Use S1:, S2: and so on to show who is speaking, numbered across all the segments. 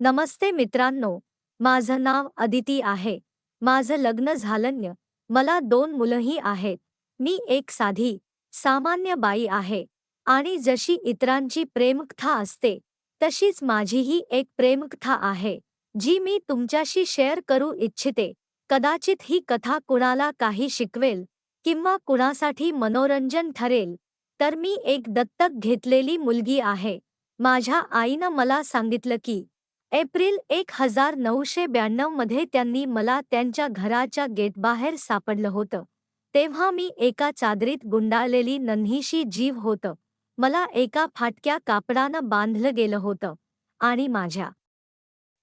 S1: नमस्ते मित्रांनो माझं नाव अदिती आहे. माझं लग्न झालन्य. मला दोन मुलंही आहेत. मी एक साधी सामान्य बाई आहे. आणि जशी इतरांची प्रेमकथा असते तशीच माझीही एक प्रेमकथा आहे जी मी तुमच्याशी शेअर करू इच्छिते. कदाचित ही कथा कुणाला काही शिकवेल किंवा कुणासाठी मनोरंजन ठरेल तर मी एक दत्तक घेतलेली मुलगी आहे. माझ्या आईनं मला सांगितलं की एप्रिल एक हजार नऊशे ब्याण्णवमध्ये त्यांनी मला त्यांच्या घराच्या गेटबाहेर सापडलं होतं. तेव्हा मी एका चादरीत गुंडाळलेली नन्हीशी जीव होतं. मला एका फाटक्या कापडानं बांधलं गेलं होतं. आणि माझ्या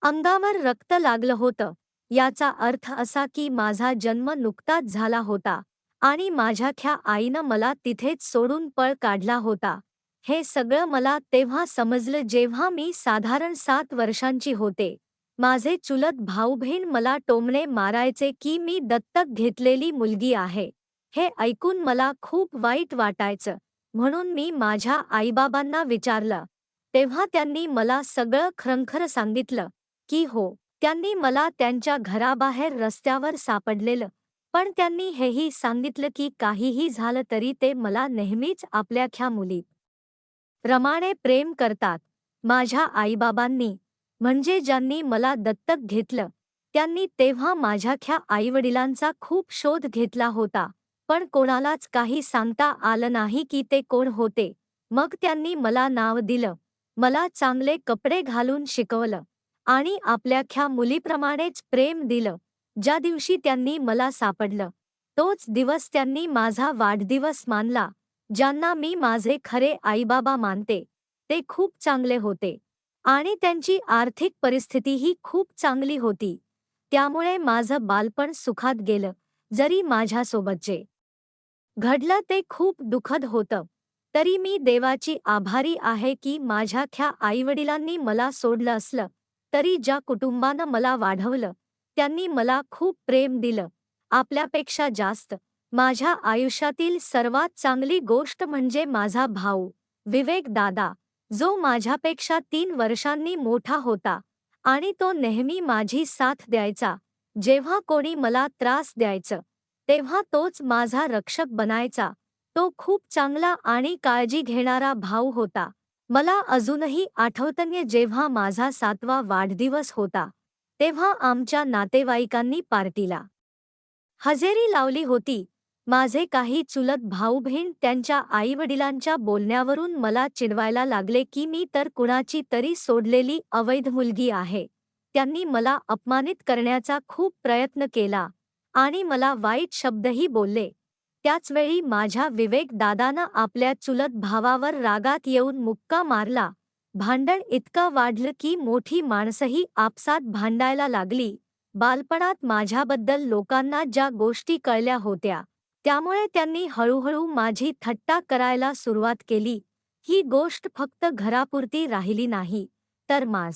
S1: अंगावर रक्त लागलं होतं. याचा अर्थ असा की माझा जन्म नुकताच झाला होता. आणि माझ्याख्या आईनं मला तिथेच सोडून पळ काढला होता. हे सगळं मला तेव्हा समजलं जेव्हा मी साधारण सात वर्षांची होते. माझे चुलत भाऊबहीण मला टोमणे मारायचे की मी दत्तक घेतलेली मुलगी आहे. हे ऐकून मला खूप वाईट वाटायचं. म्हणून मी माझ्या आईबाबांना विचारलं. तेव्हा त्यांनी मला सगळं खरंखर सांगितलं की हो त्यांनी मला त्यांच्या घराबाहेर रस्त्यावर सापडलेलं. पण त्यांनी हेही सांगितलं की काहीही झालं तरी ते मला नेहमीच आपल्याख्या मुली प्रमाणे प्रेम करतात. माझ्या आईबाबांनी म्हणजे ज्यांनी मला दत्तक घेतलं त्यांनी तेव्हा माझ्याख्या आईवडिलांचा खूप शोध घेतला होता पण कोणालाच काही सांगता आलं नाही की ते कोण होते. मग त्यांनी मला नाव दिलं मला चांगले कपडे घालून शिकवलं आणि आपल्याख्या मुलीप्रमाणेच प्रेम दिलं ज्या दिवशी त्यांनी मला सापडलं. तोच दिवस त्यांनी माझा वाढदिवस मानला. ज्यांना मी माझे खरे आईबाबा मानते ते खूप चांगले होते. आणि त्यांची आर्थिक परिस्थितीही खूप चांगली होती. त्यामुळे माझं बालपण सुखात गेलं जरी माझ्यासोबत जे घडलं ते खूप दुखद होतं. तरी मी देवाची आभारी आहे की माझ्याख्या आईवडिलांनी मला सोडलं असलं तरी ज्या कुटुंबानं मला वाढवलं त्यांनी मला खूप प्रेम दिलं. आपल्यापेक्षा जास्त माझ्या आयुष्यातील सर्वात चांगली गोष्ट म्हणजे माझा भाऊ विवेक दादा जो माझ्यापेक्षा तीन वर्षांनी मोठा होता आणि तो नेहमी माझी साथ द्यायचा. जेव्हा कोणी मला त्रास द्यायचं तेव्हा तोच माझा रक्षक बनायचा. तो खूप चांगला आणि काळजी घेणारा भाऊ होता. मला अजूनही आठवतन्य जेव्हा माझा सातवा वाढदिवस होता तेव्हा आमच्या नातेवाईकांनी पार्टीला हजेरी लावली होती. माझे काही चुलत भाऊ बहीण त्यांच्या आईवडिलांच्या बोलण्यावरून मला चिडवायला लागले की मी तर कुणाची तरी सोडलेली अवैध मुलगी आहे. त्यांनी मला अपमानित करण्याचा खूप प्रयत्न केला आणि मला वाईट शब्दही बोलले. त्याचवेळी माझ्या विवेक दादानं आपल्या चुलत भावावर रागात येऊन मुक्का मारला. भांडण इतकं वाढलं की मोठी माणसंही आपसात भांडायला लागली. बालपणात माझ्याबद्दल लोकांना ज्या गोष्टी कळल्या होत्या त्यामुळे त्यांनी हळूहळू माझी थट्टा करायला सुरुवात केली. ही गोष्ट फक्त घरापुरती राहिली नाही तर माझ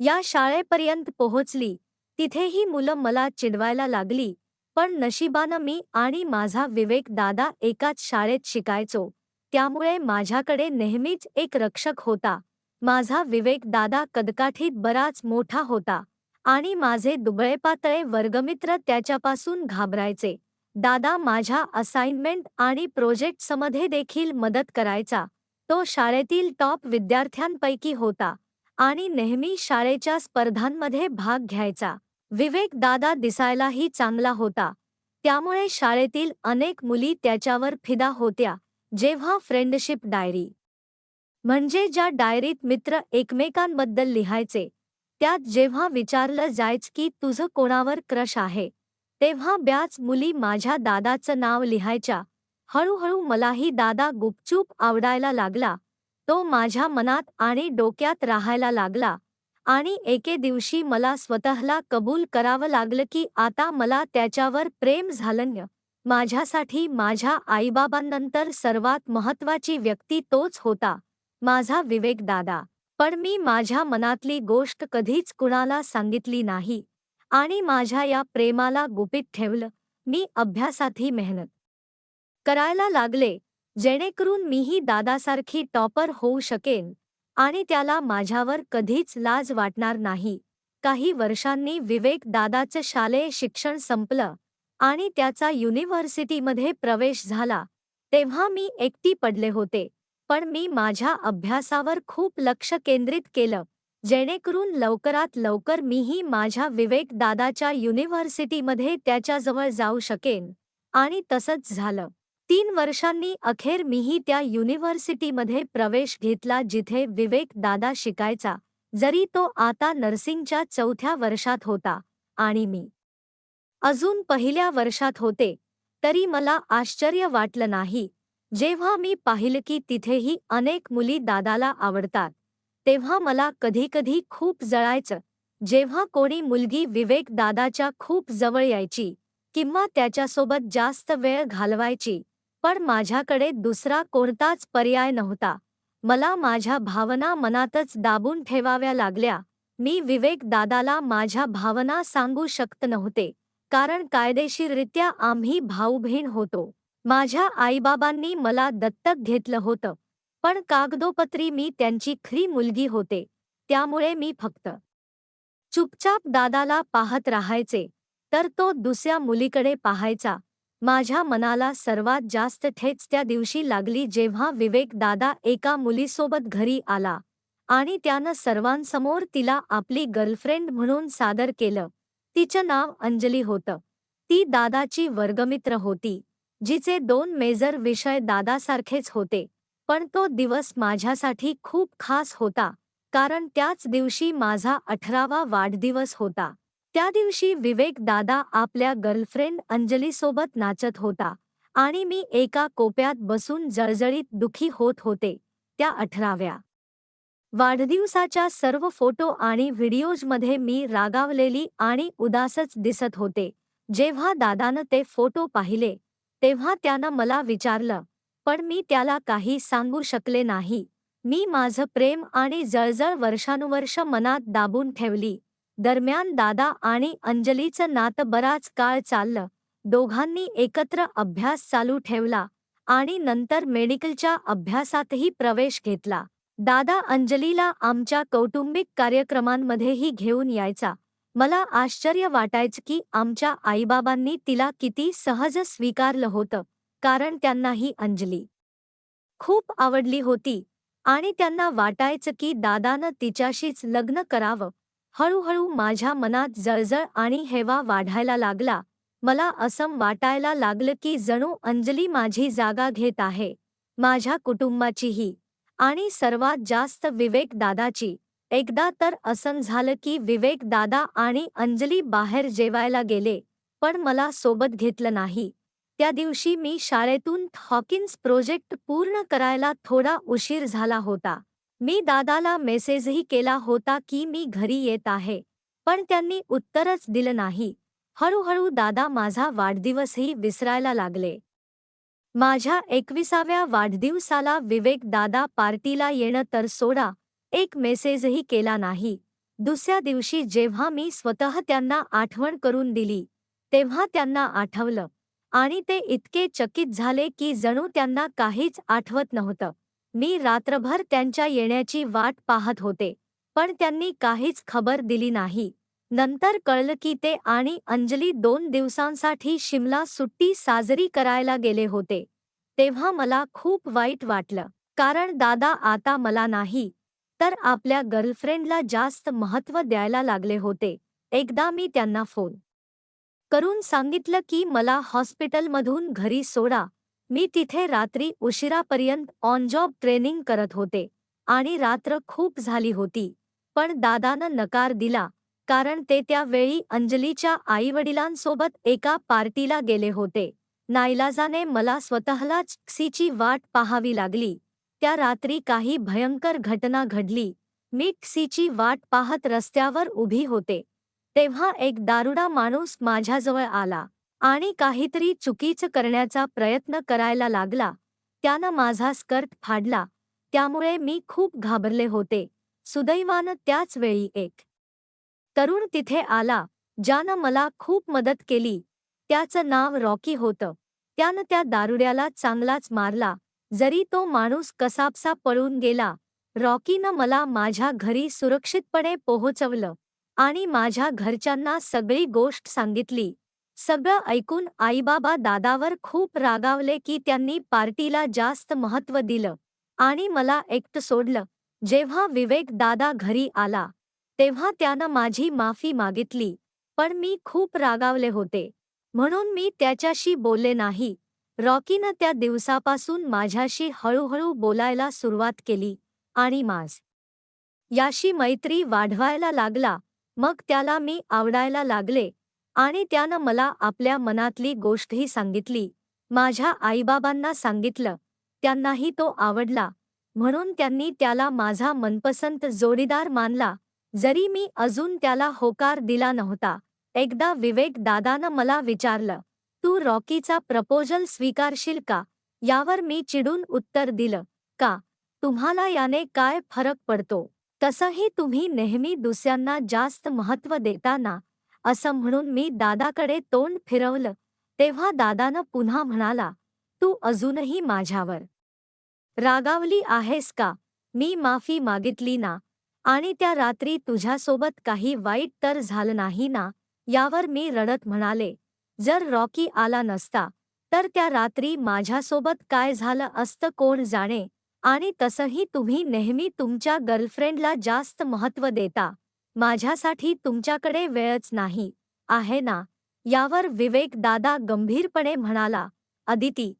S1: या शाळेपर्यंत पोहोचली. तिथेही मुलं मला चिडवायला लागली. पण नशिबानं मी आणि माझा विवेक दादा एकाच शाळेत शिकायचो. त्यामुळे माझ्याकडे नेहमीच एक रक्षक होता. माझा विवेक दादा कदकाठीत बराच मोठा होता आणि माझे दुबळेपातळे वर्गमित्र त्याच्यापासून घाबरायचे. दादा माझ्या असाइनमेंट आणि प्रोजेक्ट्समध्ये देखील मदत करायचा. तो शाळेतील टॉप विद्यार्थ्यांपैकी होता आणि नेहमी शाळेच्या स्पर्धांमध्ये भाग घ्यायचा. विवेक दादा दिसायलाही चांगला होता. त्यामुळे शाळेतील अनेक मुली त्याच्यावर फिदा होत्या जेव्हा फ्रेंडशिप डायरी म्हणजे ज्या डायरीत मित्र एकमेकांबद्दल लिहायचे त्यात जेव्हा विचारलं जायच की तुझं कोणावर क्रश आहे तेव्हा ब्याच मुली माझ्या दादाचं नाव लिहायच्या. हळूहळू मलाही दादा गुपचूप आवडायला लागला. तो माझ्या मनात आणि डोक्यात राहायला लागला. आणि एके दिवशी मला स्वतःला कबूल करावं लागलं की आता मला त्याच्यावर प्रेम झालंय माझ्यासाठी माझ्या आईबाबांनंतर सर्वात महत्वाची व्यक्ती तोच होता. माझा विवेक दादा. पण मी माझ्या मनातली गोष्ट कधीच कुणाला सांगितली नाही. आणि माझ्या या प्रेमाला गुपित ठेवलं मी अभ्यासातही मेहनत करायला लागले जेणेकरून मीही दादासारखी टॉपर होऊ शकेन आणि त्याला माझ्यावर कधीच लाज वाटणार नाही. काही वर्षांनी विवेक दादाचं शालेय शिक्षण संपलं आणि त्याचा युनिव्हर्सिटीमध्ये प्रवेश झाला तेव्हा मी एकटी पडले होते पण मी माझ्या अभ्यासावर खूप लक्ष केंद्रित केलं. जेणेकरून लवकरात लवकर मीही माझ्या विवेक दादाच्या युनिव्हर्सिटीमध्ये त्याच्याजवळ जाऊ शकेन. आणि तसंच झालं. तीन वर्षांनी अखेर मीही त्या युनिव्हर्सिटीमध्ये प्रवेश घेतला जिथे विवेक दादा शिकायचा जरी तो आता नर्सिंगच्या चौथ्या वर्षात होता. आणि मी अजून पहिल्या वर्षात होते तरी मला आश्चर्य वाटलं नाही. जेव्हा मी पाहिलं की तिथेही अनेक मुली दादाला आवडतात. तेव्हा मला कधीकधी खूप जळायचं. जेव्हा कोणी मुलगी विवेक दादाच्या खूप जवळ यायची किंवा त्याच्यासोबत जास्त वेळ घालवायची पण माझ्याकडे दुसरा कोणताच पर्याय नव्हता. मला माझ्या भावना मनातच दाबून ठेवाव्या लागल्या. मी विवेक दादाला माझ्या भावना सांगू शकत नव्हते कारण कायदेशीररित्या आम्ही भाऊबहीण होतो. माझ्या आईबाबांनी मला दत्तक घेतलं होतं. पण कागदोपत्री मी त्यांची खरी मुलगी होते त्यामुळे मी फक्त चुपचाप दादाला पाहत राहायचे तर तो दुसऱ्या मुलीकडे पाहायचा. माझ्या मनाला सर्वात जास्त ठेच त्या दिवशी लागली जेव्हा विवेक दादा एका मुलीसोबत घरी आला आणि त्यानं सर्वांसमोर तिला आपली गर्लफ्रेंड म्हणून सादर केलं. तिचं नाव अंजली होतं. ती दादाची वर्गमित्र होती जिचे दोन मेजर विषय दादासारखेच होते. पण तो दिवस माझ्यासाठी खूप खास होता कारण त्याच दिवशी माझा अठरावा वाढदिवस होता. त्या दिवशी विवेक दादा आपल्या गर्लफ्रेंड अंजलीसोबत नाचत होता आणि मी एका कोप्यात बसून जळजळीत दुखी होत होते त्या अठराव्या वाढदिवसाच्या सर्व फोटो आणि व्हिडिओजमध्ये मी रागावलेली आणि उदासच दिसत होते. जेव्हा दादानं ते फोटो पाहिले तेव्हा त्यानं मला विचारलं पण मी त्याला काही सांगू शकले नाही. मी माझं प्रेम आणि जळजळ वर्षानुवर्ष मनात दाबून ठेवली. दरम्यान दादा आणि अंजलीचं नातं बराच काळ चाललं. दोघांनी एकत्र अभ्यास चालू ठेवला आणि नंतर मेडिकलच्या अभ्यासातही प्रवेश घेतला. दादा अंजलीला आमच्या कौटुंबिक कार्यक्रमांमध्येही घेऊन यायचा. मला आश्चर्य वाटायचं की आमच्या आईबाबांनी तिला किती सहज स्वीकारलं होतं. कारण त्यांना ही अंजली. खूप आवडली होती आणि त्यांना वाटायचं की दादानं तिच्याशीच लग्न करावं. हळूहळू माझ्या मनात जळजळ आणि हेवा वाढायला लागला. मला असं वाटायला लागलं की जणू अंजली माझी जागा घेत आहे माझ्या कुटुंबाचीही आणि सर्वात जास्त विवेक दादाची. एकदा तर असं झालं की विवेक दादा आणि अंजली बाहेर जेवायला गेले पण मला सोबत घेतलं नाही. त्या दिवशी मी शाळेतून हॉकिन्स प्रोजेक्ट पूर्ण करायला थोडा उशीर झाला होता. मी दादाला मेसेजही केला होता की मी घरी येत आहे पण त्यांनी उत्तरच दिलं नाही. हळूहळू दादा माझा वाढदिवसही विसरायला लागले. माझ्या एकविसाव्या वाढदिवसाला विवेक दादा पार्टीला येणं तर सोडा एक मेसेजही केला नाही. दुसऱ्या दिवशी जेव्हा मी स्वतः त्यांना आठवण करून दिली तेव्हा त्यांना आठवलं. आणि ते इतके चकित झाले की जणू त्यांना काहीच आठवत नव्हतं. मी रात्रभर त्यांच्या येण्याची वाट पाहत होते पण त्यांनी काहीच खबर दिली नाही. नंतर कळलं की ते आणि अंजली दोन दिवसांसाठी शिमला सुट्टी साजरी करायला गेले होते. तेव्हा मला खूप वाईट वाटलं कारण दादा आता मला नाही तर आपल्या गर्लफ्रेंडला जास्त महत्त्व द्यायला लागले होते. एकदा मी त्यांना फोन करून सांगितलं की मला हॉस्पिटलमधून घरी सोडा. मी तिथे रात्री उशिरापर्यंत ऑन जॉब ट्रेनिंग करत होते आणि रात्र खूप झाली होती. पण दादानं नकार दिला कारण ते त्यावेळी अंजलीच्या आईवडिलांसोबत एका पार्टीला गेले होते. नाईलाजाने मला स्वतःलाच क्सीची वाट पाहावी लागली. त्या रात्री काही भयंकर घटना घडली. मी क्सीची वाट पाहत रस्त्यावर उभी होते. तेव्हा एक दारुडा माणूस माझ्याजवळ आला आणि काहीतरी चुकीचं करण्याचा प्रयत्न करायला लागला. त्यानं माझा स्कर्ट फाडला. त्यामुळे मी खूप घाबरले होते. सुदैवानं त्याच वेळी एक तरुण तिथे आला ज्यानं मला खूप मदत केली. त्याचं नाव रॉकी होतं. त्यानं त्या दारुड्याला चांगलाच मारला. जरी तो माणूस कसापसा पळून गेला रॉकीनं मला माझ्या घरी सुरक्षितपणे पोहोचवलं. आणि माझ्या घरच्यांना सगळी गोष्ट सांगितली. सगळं ऐकून आईबाबा दादावर खूप रागावले की त्यांनी पार्टीला जास्त महत्त्व दिलं. आणि मला एकटं सोडलं. जेव्हा विवेक दादा घरी आला तेव्हा त्यानं माझी माफी मागितली. पण मी खूप रागावले होते. म्हणून मी त्याच्याशी बोलले नाही. रॉकीनं त्या दिवसापासून माझ्याशी हळूहळू बोलायला सुरुवात केली. आणि माझ याशी मैत्री वाढवायला लागला. मग त्याला मी आवडायला लागले. आणि त्यानं मला आपल्या मनातली गोष्टही सांगितली. माझ्या आईबाबांना सांगितलं. त्यांनाही तो आवडला. म्हणून त्यांनी त्याला माझा मनपसंत जोडीदार मानला. जरी मी अजून त्याला होकार दिला नव्हता. एकदा विवेक दादानं मला विचारलं तू रॉकीचा प्रपोजल स्वीकारशील का? यावर मी चिडून उत्तर दिलं का? तुम्हाला याने काय फरक पडतो? तसंही तुम्ही नेहमी दुसऱ्यांना जास्त महत्त्व देताना असं म्हणून मी दादाकडे तोंड फिरवलं तेव्हा दादानं पुन्हा म्हणाला तू अजूनही माझ्यावर रागावली आहेस का? मी माफी मागितली ना आणि त्या रात्री तुझ्यासोबत काही वाईट तर झालं नाही ना यावर मी रडत म्हणाले जर रॉकी आला नसता तर त्या रात्री माझ्यासोबत काय झालं असतं कोण जाणे? आणि तसंही तुम्ही नेहमी तुमच्या गर्लफ्रेंडला जास्त महत्त्व देता. माझ्यासाठी तुमच्याकडे वेळच नाही. आहे ना? यावर विवेक दादा गंभीरपणे म्हणाला अदिती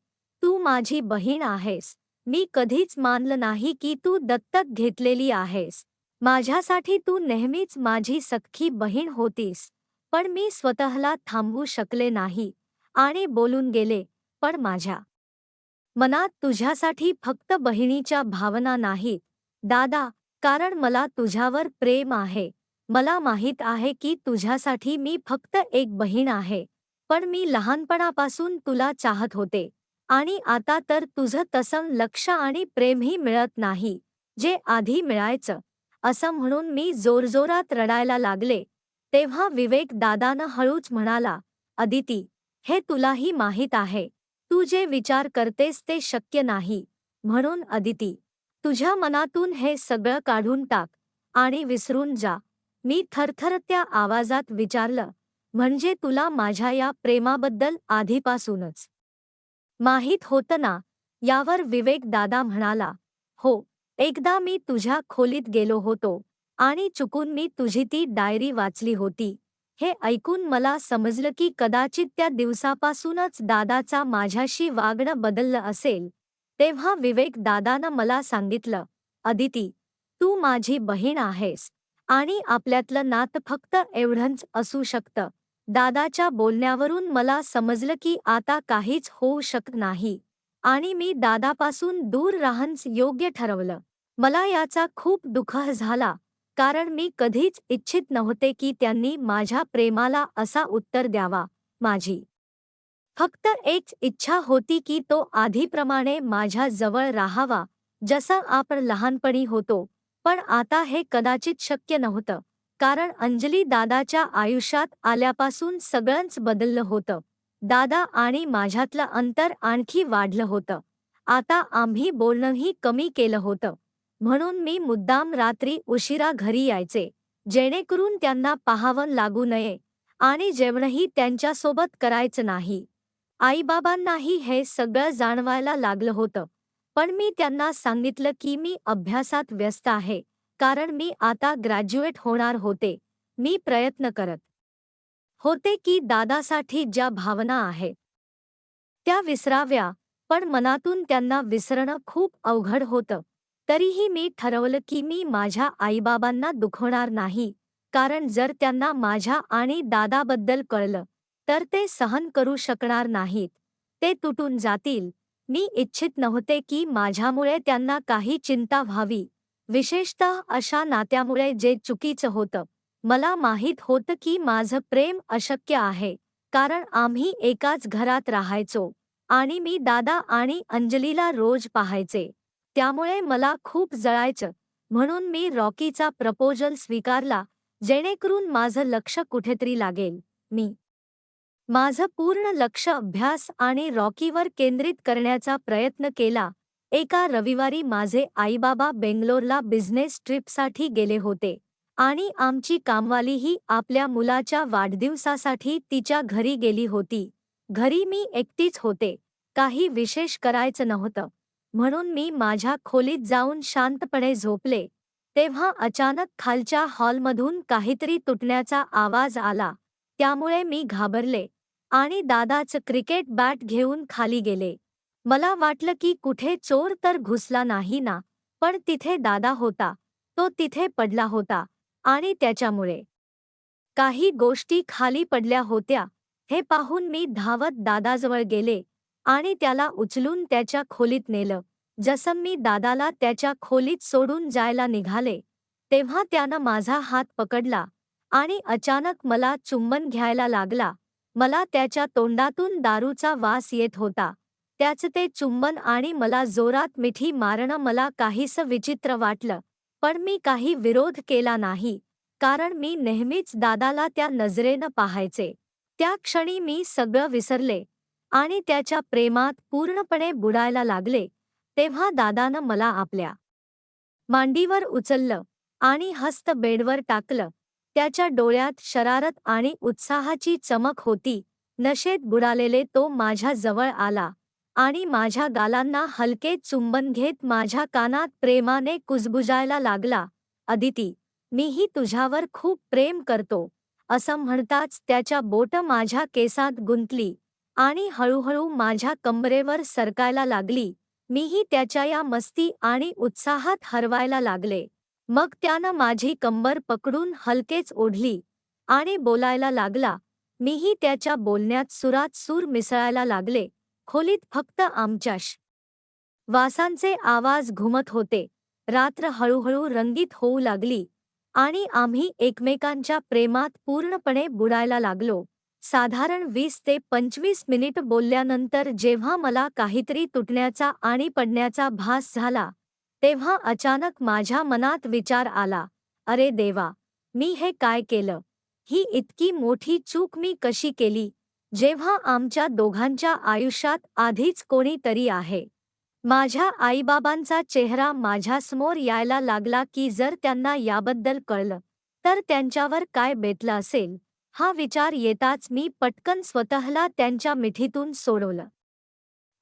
S1: तू माझी बहीण आहेस. मी कधीच मानलं नाही की तू दत्तक घेतलेली आहेस. माझ्यासाठी तू नेहमीच माझी सख्खी बहीण होतीस. पण मी स्वतःला थांबवू शकले नाही आणि बोलून गेले. पण माझ्या मनात तुझ्यासाठी फक्त बहिणीच्या भावना नाहीत. दादा कारण मला तुझ्यावर प्रेम आहे. मला माहीत आहे की तुझ्यासाठी मी फक्त एक बहीण आहे. पण मी लहानपणापासून तुला चाहत होते. आणि आता तर तुझं तसं लक्ष आणि प्रेमही मिळत नाही जे आधी मिळायचं. असं म्हणून मी जोरजोरात रडायला लागले. तेव्हा विवेक दादानं हळूच म्हणाला अदिती हे तुलाही माहीत आहे. तू जे विचार करतेस ते शक्य नाही. म्हणून अदिती तुझ्या मनातून हे सगळं काढून टाक आणि विसरून जा. मी थरथरत्या आवाजात विचारलं म्हणजे तुला माझ्या या प्रेमाबद्दल आधीपासूनच माहीत होतं ना? यावर विवेक दादा म्हणाला हो एकदा मी तुझ्या खोलीत गेलो होतो आणि चुकून मी तुझी ती डायरी वाचली होती. हे ऐकून मला समजलं की कदाचित त्या दिवसापासूनच दादाचा माझ्याशी वागणं बदललं असेल तेव्हा विवेक दादानं मला सांगितलं अदिती तू माझी बहीण आहेस आणि आपल्यातलं नातं फक्त एवढंच असू शकतं. दादाच्या बोलण्यावरून मला समजलं की आता काहीच होऊ शकत नाही आणि मी दादापासून दूर राहणंच योग्य ठरवलं. मला याचा खूप दुःख झाला कारण मी कधीच इच्छित नव्हते की त्यांनी माझ्या प्रेमाला असा उत्तर द्यावा माझी. फक्त एक इच्छा होती की तो आधीप्रमाणे माझ्या जवळ राहावा जसं आपण लहानपणी होतो पण आता हे कदाचित शक्य नव्हतं कारण अंजली दादाच्या आयुष्यात आल्यापासून सगळंच बदललं होतं. दादा आणि माझ्यातलं अंतर आणखी वाढलं होतं. आता आम्ही बोलणंही कमी केलं होतं. म्हणून मी मुद्दाम रात्री उशिरा घरी यायचे जेणेकरून त्यांना पाहावं लागू नये आणि जेवणही त्यांच्यासोबत करायचं नाही. आईबाबांनाही हे सगळं जाणवायला लागलं होतं पण मी त्यांना सांगितलं की मी अभ्यासात व्यस्त आहे कारण मी आता ग्रॅज्युएट होणार होते मी प्रयत्न करत होते की दादासाठी ज्या भावना आहेत त्या विसराव्या पण मनातून त्यांना विसरणं खूप अवघड होतं. तरीही मी ठरवलं की मी माझ्या आईबाबांना दुखवणार नाही कारण जर त्यांना माझ्या आणि दादाबद्दल कळलं तर ते सहन करू शकणार नाहीत. ते तुटून जातील. मी इच्छित नव्हते की माझ्यामुळे त्यांना काही चिंता व्हावी. विशेषतः अशा नात्यामुळे जे चुकीचं होतं. मला माहीत होतं की माझं प्रेम अशक्य आहे कारण आम्ही एकाच घरात राहायचो आणि मी दादा आणि अंजलीला रोज पाहायचे. त्यामुळे मला खूप जळायचं. म्हणून मी रॉकीचा प्रपोजल स्वीकारला जेणेकरून माझं लक्ष कुठेतरी लागेल. मी. माझं पूर्ण लक्ष अभ्यास आणि रॉकीवर केंद्रित करण्याचा प्रयत्न केला. एका रविवारी माझे आईबाबा बेंगलोरला बिझनेस ट्रिपसाठी गेले होते. आणि आमची कामवालीही आपल्या मुलाच्या वाढदिवसासाठी तिच्या घरी गेली होती. घरी मी एकटीच होते. काही विशेष करायचं नव्हतं. म्हणून मी माझ्या खोलीत जाऊन शांतपणे झोपले. तेव्हा अचानक खालच्या हॉलमधून काहीतरी तुटण्याचा आवाज आला. त्यामुळे मी घाबरले आणि दादाचं क्रिकेट बॅट घेऊन खाली गेले. मला वाटलं की कुठे चोर तर घुसला नाही ना पण तिथे दादा होता. तो तिथे पडला होता आणि त्याच्यामुळे. काही गोष्टी खाली पडल्या होत्या. हे पाहून मी धावत दादाजवळ गेले. आणि त्याला उचलून त्याच्या खोलीत नेलं. जसं मी दादाला त्याच्या खोलीत सोडून जायला निघाले तेव्हा त्यानं माझा हात पकडला आणि अचानक मला चुंबन घ्यायला लागला. मला त्याच्या तोंडातून दारूचा वास येत होता. त्याचं ते चुंबन आणि मला जोरात मिठी मारणं मला काहीसं विचित्र वाटलं पण मी काही विरोध केला नाही कारण मी नेहमीच दादाला त्या नजरेनं पाहायचे. त्या क्षणी मी सगळं विसरले. आणि त्याच्या प्रेमात पूर्णपणे बुडायला लागले तेव्हा दादानं मला आपल्या मांडीवर उचललं आणि हस्त बेडवर टाकलं. त्याच्या डोळ्यात शरारत आणि उत्साहाची चमक होती. नशेत बुडालेले तो माझ्या जवळ आला आणि माझ्या गालांना हलके चुंबन घेत माझ्या कानात प्रेमाने कुजबुजायला लागला. अदिती मीही तुझ्यावर खूप प्रेम करतो असं म्हणताच त्याच्या बोट माझ्या केसात गुंतली. आणि हळूहळू माझ्या कंबरेवर सरकायला लागली. मीही त्याच्या या मस्ती आणि उत्साहात हरवायला लागले. मग त्यानं माझी कंबर पकडून हलकेच ओढली आणि बोलायला लागला. मीही त्याच्या बोलण्यात सुरात सूर मिसळायला लागले. खोलीत फक्त आमच्याश वासांचे आवाज घुमत होते. रात्र हळूहळू रंगीत होऊ लागली आणि आम्ही एकमेकांच्या प्रेमात पूर्णपणे बुडायला लागलो. साधारण वीस ते पंचवीस मिनिट बोलल्यानंतर जेव्हा मला काहीतरी तुटण्याचा आणि पडण्याचा भास झाला तेव्हा अचानक माझ्या मनात विचार आला अरे देवा मी हे काय केलं? ही इतकी मोठी चूक मी कशी केली? जेव्हा आमच्या दोघांच्या आयुष्यात आधीच कोणीतरी आहे. माझ्या आईबाबांचा चेहरा माझ्यासमोर यायला लागला की जर त्यांना याबद्दल कळलं तर त्यांच्यावर काय बेतलं असेल? हा विचार येताच मी पटकन स्वतःला त्यांच्या मिठीतून सोडवलं.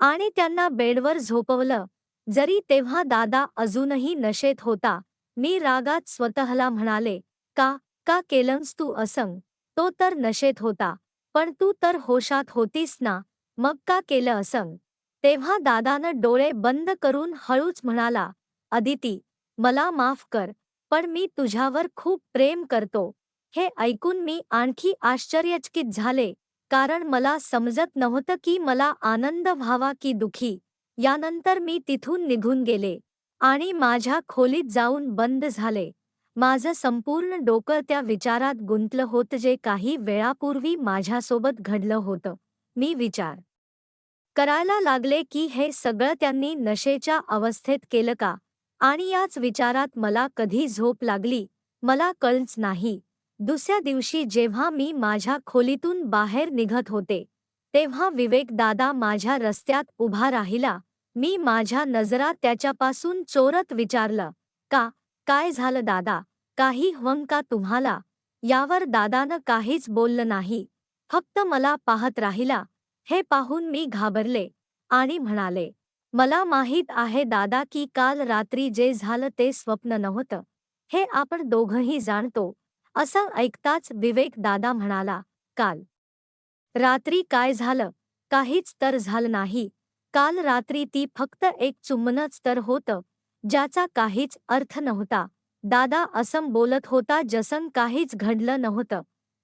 S1: आणि त्यांना बेडवर झोपवलं. जरी तेव्हा दादा अजूनही नशेत होता मी रागात स्वतःला म्हणाले का का केलंस तू असंग? तो तर नशेत होता पण तू तर होशात होतीस ना मग का केलं असंग? तेव्हा दादानं डोळे बंद करून हळूच म्हणाला अदिती मला माफ कर पण मी तुझ्यावर खूप प्रेम करतो हे ऐकून मी आणखी आश्चर्यचकित झाले कारण मला समजत नव्हतं की मला आनंद व्हावा की दुखी. यानंतर मी तिथून निघून गेले आणि माझ्या खोलीत जाऊन बंद झाले. माझं संपूर्ण डोकं त्या विचारात गुंतलं होतं जे काही वेळापूर्वी माझ्यासोबत घडलं होतं. मी विचार करायला लागले की हे सगळं त्यांनी नशेच्या अवस्थेत केलं का? आणि याच विचारात मला कधी झोप लागली? मला कळच नाही. दुसऱ्या दिवशी जेव्हा मी माझ्या खोलीतून बाहेर निघत होते तेव्हा विवेक दादा माझ्या रस्त्यात उभा राहिला. मी माझ्या नजरा त्याच्यापासून चोरत विचारलं का काय झालं दादा? काही हवं का तुम्हाला? यावर दादानं काहीच बोललं नाही. फक्त मला पाहत राहिला. हे पाहून मी घाबरले आणि म्हणाले मला माहीत आहे दादा की काल रात्री जे झालं ते स्वप्न नव्हतं. हे आपण दोघंही जाणतो. असं ऐकताच विवेक दादा म्हणाला काल. रात्री काय झालं? काहीच तर झालं नाही. काल रात्री ती फक्त एक चुंबनच तर होतं ज्याचा काहीच अर्थ नव्हता. दादा असं बोलत होता जसं काहीच घडलं नव्हतं.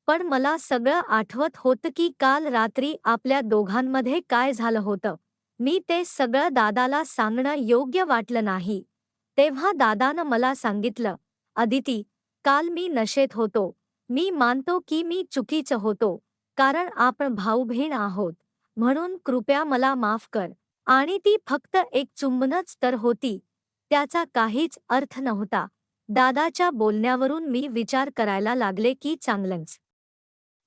S1: पण मला सगळं आठवत होतं की काल रात्री आपल्या दोघांमध्ये काय झालं होतं. मी ते सगळं दादाला सांगणं योग्य वाटलं नाही. तेव्हा दादानं मला सांगितलं अदिती काल मी नशेत होतो. मी मानतो की मी चुकीचं होतो. कारण आपण भाऊ बहीण आहोत. म्हणून कृपया मला माफ कर. आणि ती फक्त एक चुंबनच तर होती. त्याचा काहीच अर्थ नव्हता. दादाच्या बोलण्यावरून मी विचार करायला लागले की चांगलंच.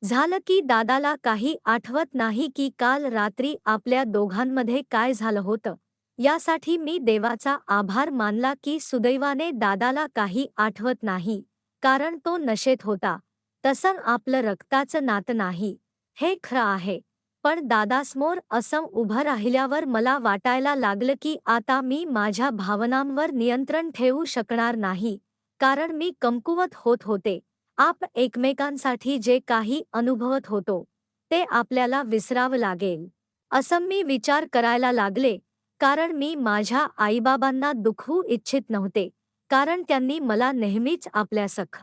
S1: झालं की दादाला काही आठवत नाही की काल रात्री आपल्या दोघांमध्ये काय झालं होतं. यासाठी मी देवाचा आभार मानला की सुदैवाने दादाला काही आठवत नाही. कारण तो नशेत होता. तसं आपलं रक्ताचं नातं नाही. हे खरं आहे. पण दादासमोर असं उभं राहिल्यावर मला वाटायला लागलं की आता मी माझ्या भावनांवर नियंत्रण ठेवू शकणार नाही. कारण मी कमकुवत होत होते. आप एकमेकांसाठी जे काही अनुभवत होतो ते आपल्याला विसरावं लागेल. असं मी विचार करायला लागले. कारण मी माझ्या आईबाबांना दुखवू इच्छित नव्हते. कारण त्यांनी मला नेहमीच आपल्या सख.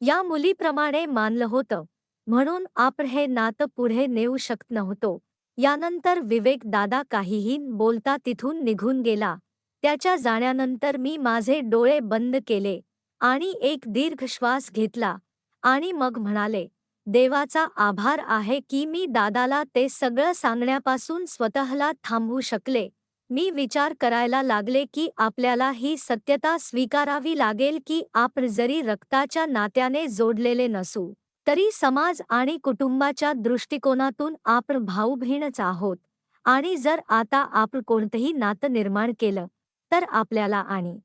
S1: या मुलीप्रमाणे मानलं होतं. म्हणून आपण हे नातं पुढे नेऊ शकत नव्हतो. यानंतर विवेक दादा काहीही बोलता तिथून निघून गेला. त्याच्या जाण्यानंतर मी माझे डोळे बंद केले आणि एक दीर्घ श्वास घेतला आणि मग म्हणाले देवाचा आभार आहे की मी दादाला ते सगळं सांगण्यापासून स्वतःला थांबवू शकले. मी विचार करायला लागले की आपल्याला ही सत्यता स्वीकारावी लागेल की आपण जरी रक्ताच्या नात्याने जोडलेले नसू तरी समाज आणि कुटुंबाच्या दृष्टिकोनातून आपण भाऊबहीणच आहोत. आणि जर आता आपण कोणतंही नातं निर्माण केलं तर आपल्याला आणि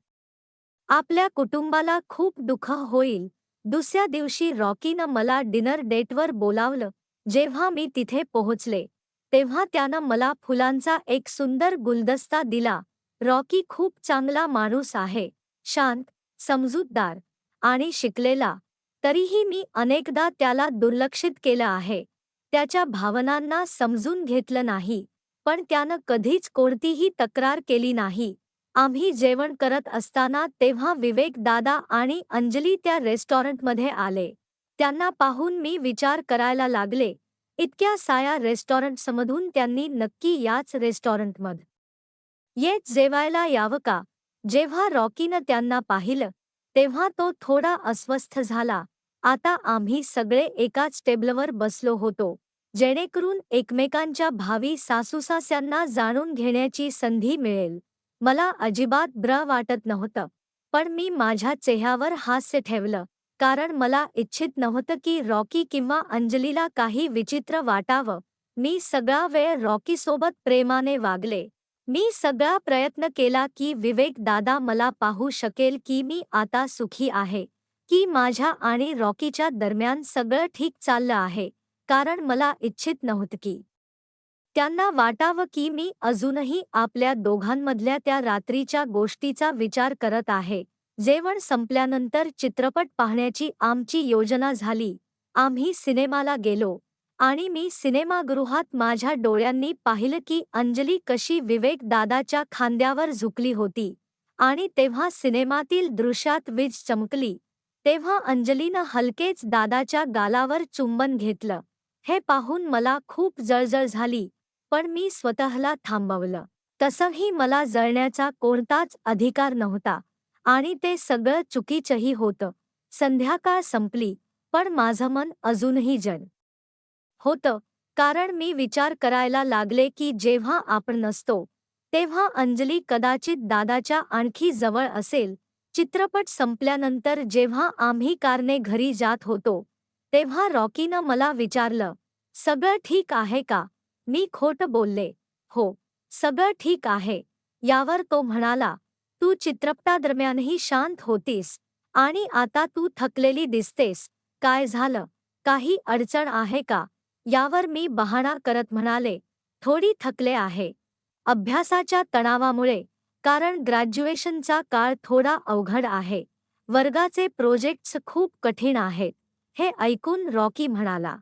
S1: आपल्या कुटुंबाला खूप दुःख होईल. दुसऱ्या दिवशी रॉकीनं मला डिनर डेटवर बोलावलं जेव्हा मी तिथे पोहोचले. तेव्हा त्यानं मला फुलांचा एक सुंदर गुलदस्ता दिला. रॉकी खूप चांगला माणूस आहे. शांत समजूतदार आणि शिकलेला. तरीही मी अनेकदा त्याला दुर्लक्षित केलं आहे. त्याच्या भावनांना समजून घेतलं नाही. पण त्यानं कधीच कोणतीही तक्रार केली नाही. आम्ही जेवण करत असताना तेव्हा विवेक दादा आणि अंजली त्या रेस्टॉरंटमध्ये आले. त्यांना पाहून मी विचार करायला लागले. इतक्या साया रेस्टॉरंटसमधून त्यांनी नक्की याच रेस्टॉरंटमध. येत जेवायला यावं का? जेव्हा रॉकीनं त्यांना पाहिलं तेव्हा तो थोडा अस्वस्थ झाला. आता आम्ही सगळे एकाच टेबलवर बसलो होतो जेणेकरून एकमेकांच्या भावी सासूसास्यांना जाणून घेण्याची संधी मिळेल. मला अजिबात ब्र वाटत नव्हतं पण मी माझ्या चेह्यावर हास्य ठेवलं. कारण मला इच्छित नव्हतं की रॉकी किंवा अंजलीला काही विचित्र वाटावं. मी सगळा वेळ रॉकीसोबत प्रेमाने वागले. मी सगळा प्रयत्न केला की विवेक दादा मला पाहू शकेल की मी आता सुखी आहे की माझ्या आणि रॉकीच्या दरम्यान सगळं ठीक चाललं आहे कारण मला इच्छित नव्हतं की त्यांना वाटावं की मी अजूनही आपल्या दोघांमधल्या त्या रात्रीच्या गोष्टीचा विचार करत आहे. जेवण संपल्यानंतर चित्रपट पाहण्याची आमची योजना झाली. आम्ही सिनेमाला गेलो आणि मी सिनेमागृहात माझ्या डोळ्यांनी पाहिलं की अंजली कशी विवेक दादाच्या खांद्यावर झुकली होती आणि तेव्हा सिनेमातील दृश्यात वीज चमकली. तेव्हा अंजलीनं हलकेच दादाच्या गालावर चुंबन घेतलं. हे पाहून मला खूप जळजळ झाली पण मी स्वतःला थांबवलं. तसंही मला जळण्याचा कोणताच अधिकार नव्हता. आणि ते सगळं चुकीचंही होतं. संध्याकाळ संपली पण माझं मन अजूनही जन होतं कारण मी विचार करायला लागले की जेव्हा आपण नसतो तेव्हा अंजली कदाचित दादाच्या आणखी जवळ असेल. चित्रपट संपल्यानंतर जेव्हा आम्ही कारने घरी जात होतो तेव्हा रॉकीनं मला विचारलं सगळं ठीक आहे का? मी खोट बोलले हो सगळं ठीक आहे यावर तो म्हणाला तू चित्रपटादरम्यानही शांत होतीस आणि आता तू थकलेली दिसतेस. काय झालं? काही अडचण आहे का? यावर मी बहाणा करत म्हणाले थोडी थकले आहे. अभ्यासाच्या तणावामुळे कारण ग्रॅज्युएशनचा काळ थोडा अवघड आहे. वर्गाचे प्रोजेक्ट्स खूप कठीण आहेत. हे ऐकून रॉकी म्हणाला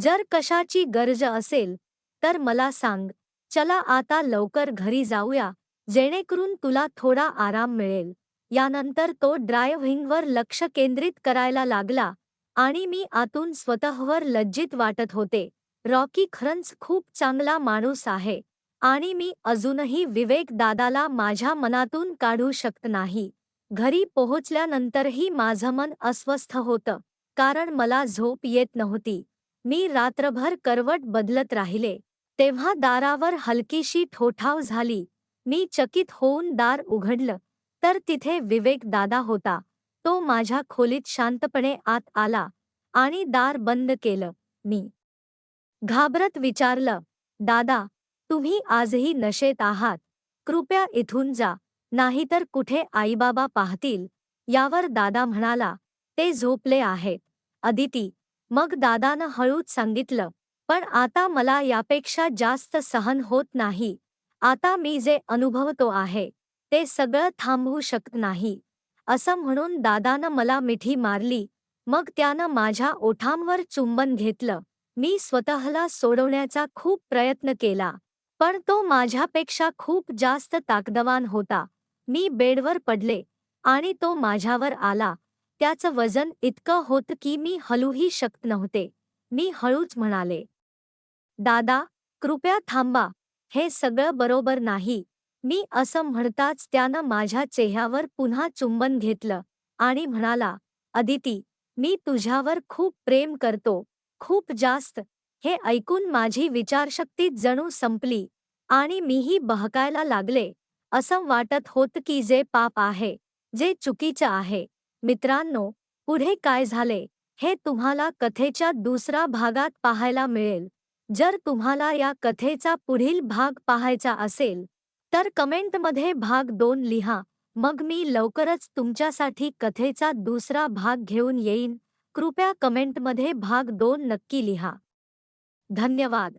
S1: जर कशाची गरज असेल तर मला सांग. चला आता लवकर घरी जाऊया. जेणेकरून तुला थोडा आराम मिळेल. यानंतर तो ड्रायव्हिंगवर लक्ष केंद्रित करायला लागला आणि मी आतून स्वतःवर लज्जित वाटत होते. रॉकी खरंच खूप चांगला माणूस आहे आणि मी अजूनही विवेक दादाला माझ्या मनातून काढू शकत नाही. घरी पोहोचल्यानंतरही माझं मन अस्वस्थ होतं कारण मला झोप येत नव्हती. मी रात्रभर करवट बदलत राहिले. तेव्हा दारावर हलकीशी ठोठाव झाली. मी चकित होऊन दार उघडलं तर तिथे विवेक दादा होता. तो माझ्या खोलीत शांतपणे आत आला आणि दार बंद केलं. मी घाबरत विचारलं दादा तुम्ही आजही नशेत आहात. कृपया इथून जा. नाहीतर कुठे आईबाबा पाहतील? यावर दादा म्हणाला ते झोपले आहेत. अदिती मग दादानं हळूच सांगितलं पण आता मला यापेक्षा जास्त सहन होत नाही. आता मी जे अनुभवतो आहे ते सगळं थांबवू शकत नाही. असं म्हणून दादानं मला मिठी मारली मग त्यानं माझ्या ओठांवर चुंबन घेतलं. मी स्वतःला सोडवण्याचा खूप प्रयत्न केला पण तो माझ्यापेक्षा खूप जास्त ताकदवान होता. मी बेडवर पडले आणि तो माझ्यावर आला. त्याचं वजन इतकं होतं की मी हलूही शकत नव्हते. मी हळूच म्हणाले दादा कृपया थांबा. हे सगळं बरोबर नाही. मी असं म्हणताच त्यानं माझ्या चेहऱ्यावर पुन्हा चुंबन घेतलं आणि म्हणाला अदिती मी तुझ्यावर खूप प्रेम करतो खूप जास्त. हे ऐकून माझी विचारशक्ती जणू संपली आणि मीही बहकायला लागले. असं वाटत होतं की जे पाप आहे जे चुकीचं आहे मित्रांनो पुढे काय झाले हे तुम्हाला कथेच्या दुसऱ्या भागात पाहायला मिळेल. जर तुम्हाला या कथेचा पुढील भाग पाहायचा असेल तर कमेंटमध्ये भाग दोन लिहा. मग मी लवकरच तुमच्यासाठी कथेचा दुसरा भाग घेऊन येईन. कृपया कमेंटमध्ये भाग दोन नक्की लिहा. धन्यवाद.